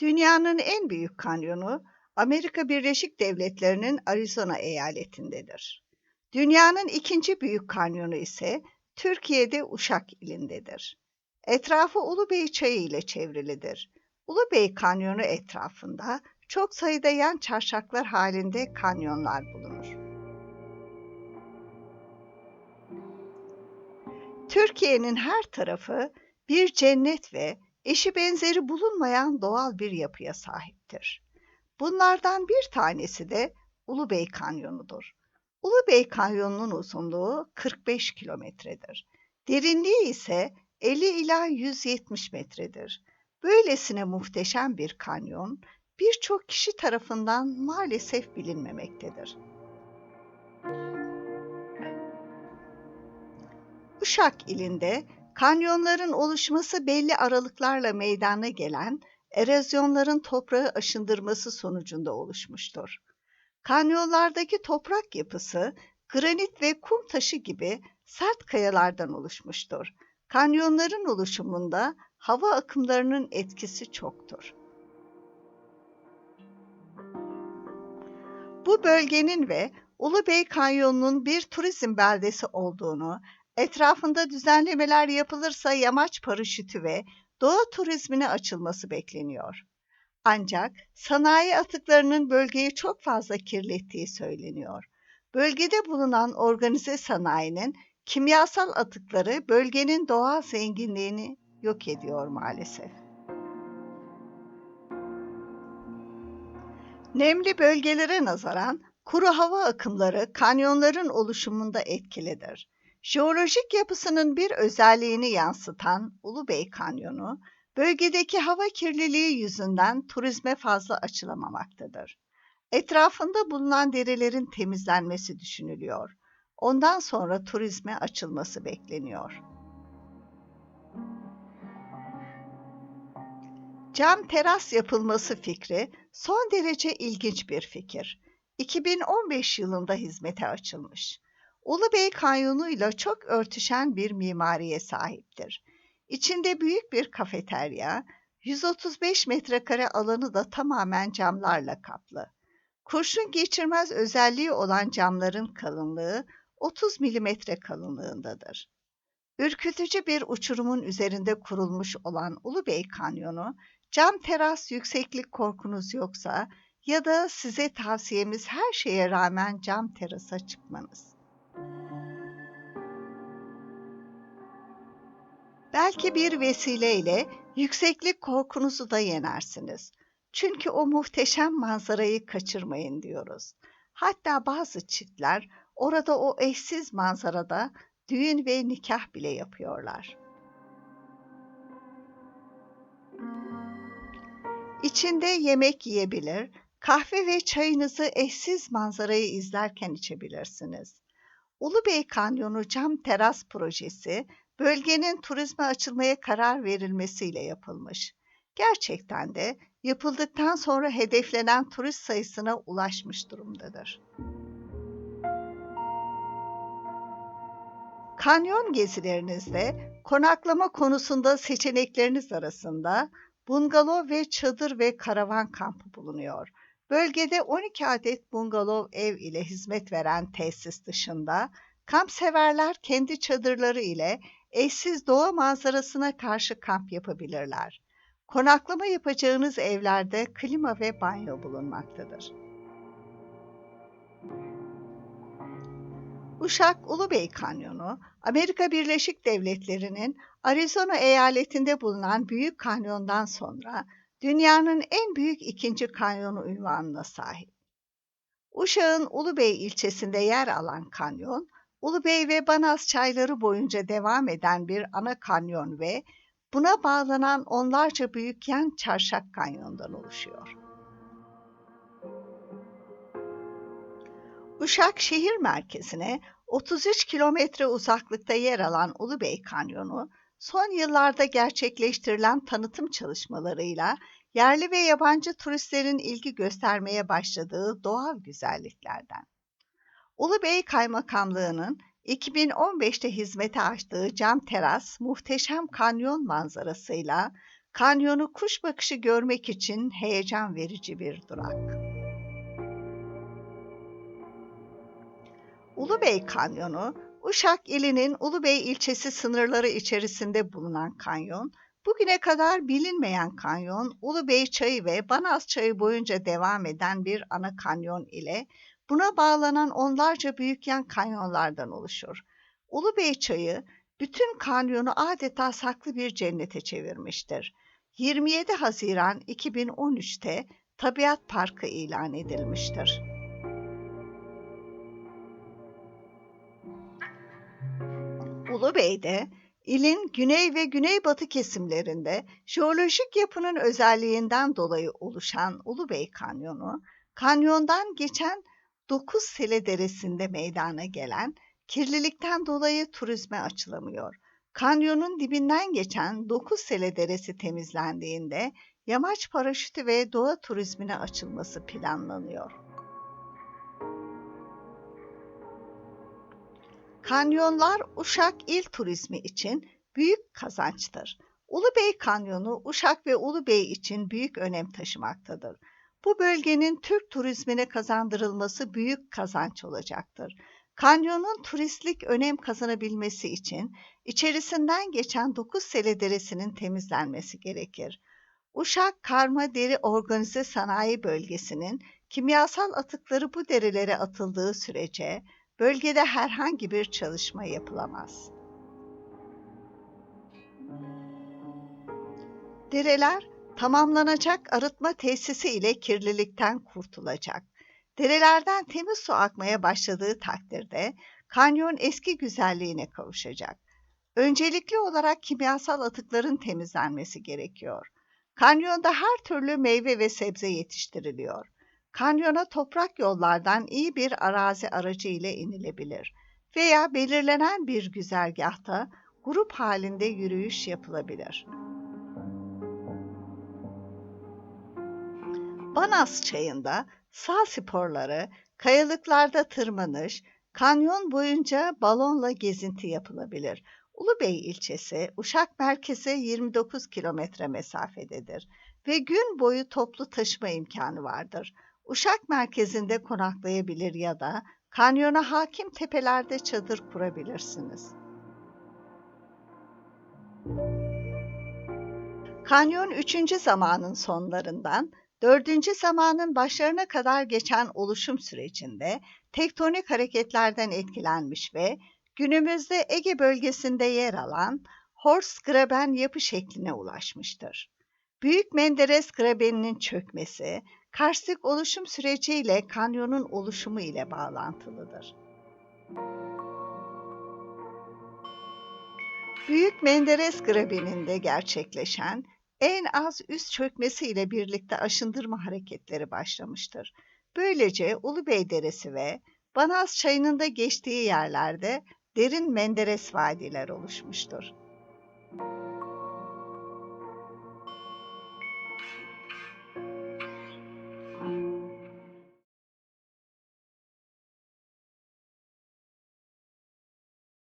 Dünyanın en büyük kanyonu Amerika Birleşik Devletleri'nin Arizona eyaletindedir. Dünyanın ikinci büyük kanyonu ise Türkiye'de Uşak ilindedir. Etrafı Ulubey Çayı ile çevrilidir. Ulubey Kanyonu etrafında çok sayıda yan çarşaklar halinde kanyonlar bulunur. Türkiye'nin her tarafı bir cennet ve eşi benzeri bulunmayan doğal bir yapıya sahiptir. Bunlardan bir tanesi de Ulubey Kanyonu'dur. Ulubey Kanyonu'nun uzunluğu 45 kilometredir. Derinliği ise 50 ila 170 metredir. Böylesine muhteşem bir kanyon birçok kişi tarafından maalesef bilinmemektedir. Uşak ilinde kanyonların oluşması belli aralıklarla meydana gelen erozyonların toprağı aşındırması sonucunda oluşmuştur. Kanyonlardaki toprak yapısı granit ve kum taşı gibi sert kayalardan oluşmuştur. Kanyonların oluşumunda hava akımlarının etkisi çoktur. Bu bölgenin ve Ulubey Kanyonu'nun bir turizm beldesi olduğunu, etrafında düzenlemeler yapılırsa yamaç paraşütü ve doğa turizmine açılması bekleniyor. Ancak sanayi atıklarının bölgeyi çok fazla kirlettiği söyleniyor. Bölgede bulunan organize sanayinin kimyasal atıkları bölgenin doğal zenginliğini yok ediyor maalesef. Nemli bölgelere nazaran kuru hava akımları kanyonların oluşumunda etkilidir. Jeolojik yapısının bir özelliğini yansıtan Ulubey Kanyonu, bölgedeki hava kirliliği yüzünden turizme fazla açılamamaktadır. Etrafında bulunan derelerin temizlenmesi düşünülüyor. Ondan sonra turizme açılması bekleniyor. Cam teras yapılması fikri son derece ilginç bir fikir. 2015 yılında hizmete açılmış. Ulubey Kanyonu ile çok örtüşen bir mimariye sahiptir. İçinde büyük bir kafeterya, 135 metrekare alanı da tamamen camlarla kaplı. Kurşun geçirmez özelliği olan camların kalınlığı 30 milimetre kalınlığındadır. Ürkütücü bir uçurumun üzerinde kurulmuş olan Ulubey Kanyonu, cam teras yükseklik korkunuz yoksa ya da size tavsiyemiz her şeye rağmen cam terasa çıkmanız. Belki bir vesileyle yükseklik korkunuzu da yenersiniz. Çünkü o muhteşem manzarayı kaçırmayın diyoruz. Hatta bazı çiftler orada o eşsiz manzarada düğün ve nikah bile yapıyorlar. İçinde yemek yiyebilir, kahve ve çayınızı eşsiz manzarayı izlerken içebilirsiniz. Ulubey Kanyonu Cam Teras Projesi bölgenin turizme açılmaya karar verilmesiyle yapılmış. Gerçekten de yapıldıktan sonra hedeflenen turist sayısına ulaşmış durumdadır. Kanyon gezilerinizde konaklama konusunda seçenekleriniz arasında bungalov ve çadır ve karavan kampı bulunuyor. Bölgede 12 adet bungalov ev ile hizmet veren tesis dışında kamp severler kendi çadırları ile eşsiz doğa manzarasına karşı kamp yapabilirler. Konaklama yapacağınız evlerde klima ve banyo bulunmaktadır. Uşak Ulubey Kanyonu, Amerika Birleşik Devletleri'nin Arizona eyaletinde bulunan Büyük Kanyon'dan sonra dünyanın en büyük ikinci kanyonu ünvanına sahip. Uşak'ın Ulubey ilçesinde yer alan kanyon, Ulubey ve Banaz çayları boyunca devam eden bir ana kanyon ve buna bağlanan onlarca büyük yan çarşak kanyondan oluşuyor. Uşak şehir merkezine 33 kilometre uzaklıkta yer alan Ulubey Kanyonu, son yıllarda gerçekleştirilen tanıtım çalışmalarıyla yerli ve yabancı turistlerin ilgi göstermeye başladığı doğal güzelliklerden. Ulubey Kaymakamlığı'nın 2015'te hizmete açtığı cam teras muhteşem kanyon manzarasıyla Kanyonu kuş bakışı görmek için heyecan verici bir durak. Ulubey Kanyonu, Uşak ilinin Ulubey ilçesi sınırları içerisinde bulunan kanyon, bugüne kadar bilinmeyen kanyon, Ulubey Çayı ve Banaz Çayı boyunca devam eden bir ana kanyon ile buna bağlanan onlarca büyük yan kanyonlardan oluşur. Ulubey Çayı, bütün kanyonu adeta saklı bir cennete çevirmiştir. 27 Haziran 2013'te Tabiat Parkı ilan edilmiştir. Ulubey'de ilin güney ve güneybatı kesimlerinde jeolojik yapının özelliğinden dolayı oluşan Ulubey Kanyonu, kanyondan geçen 9 sele deresinde meydana gelen kirlilikten dolayı turizme açılamıyor. Kanyonun dibinden geçen 9 sele deresi temizlendiğinde yamaç paraşütü ve doğa turizmine açılması planlanıyor. Kanyonlar Uşak il turizmi için büyük kazançtır. Ulubey Kanyonu Uşak ve Ulubey için büyük önem taşımaktadır. Bu bölgenin Türk turizmine kazandırılması büyük kazanç olacaktır. Kanyonun turistlik önem kazanabilmesi için içerisinden geçen 9 sele deresinin temizlenmesi gerekir. Uşak Karma Deri Organize Sanayi Bölgesi'nin kimyasal atıkları bu derelere atıldığı sürece bölgede herhangi bir çalışma yapılamaz. Dereler tamamlanacak arıtma tesisi ile kirlilikten kurtulacak. Derelerden temiz su akmaya başladığı takdirde kanyon eski güzelliğine kavuşacak. Öncelikli olarak kimyasal atıkların temizlenmesi gerekiyor. Kanyonda her türlü meyve ve sebze yetiştiriliyor. Kanyona toprak yollardan iyi bir arazi aracı ile inilebilir veya belirlenen bir güzergahta grup halinde yürüyüş yapılabilir. Banas çayında sağ sporları, kayalıklarda tırmanış, kanyon boyunca balonla gezinti yapılabilir. Ulubey ilçesi Uşak merkeze 29 kilometre mesafededir ve gün boyu toplu taşıma imkanı vardır. Uşak merkezinde konaklayabilir ya da kanyona hakim tepelerde çadır kurabilirsiniz. Kanyon 3. zamanın sonlarından 4. zamanın başlarına kadar geçen oluşum sürecinde tektonik hareketlerden etkilenmiş ve günümüzde Ege bölgesinde yer alan Horst Graben yapı şekline ulaşmıştır. Büyük Menderes Grabeninin çökmesi, karstik oluşum süreciyle kanyonun oluşumu ile bağlantılıdır. Büyük Menderes Grabeninde gerçekleşen en az üst çökmesi ile birlikte aşındırma hareketleri başlamıştır. Böylece Ulubey Deresi ve Banaz Çayı'nın da geçtiği yerlerde derin Menderes vadiler oluşmuştur.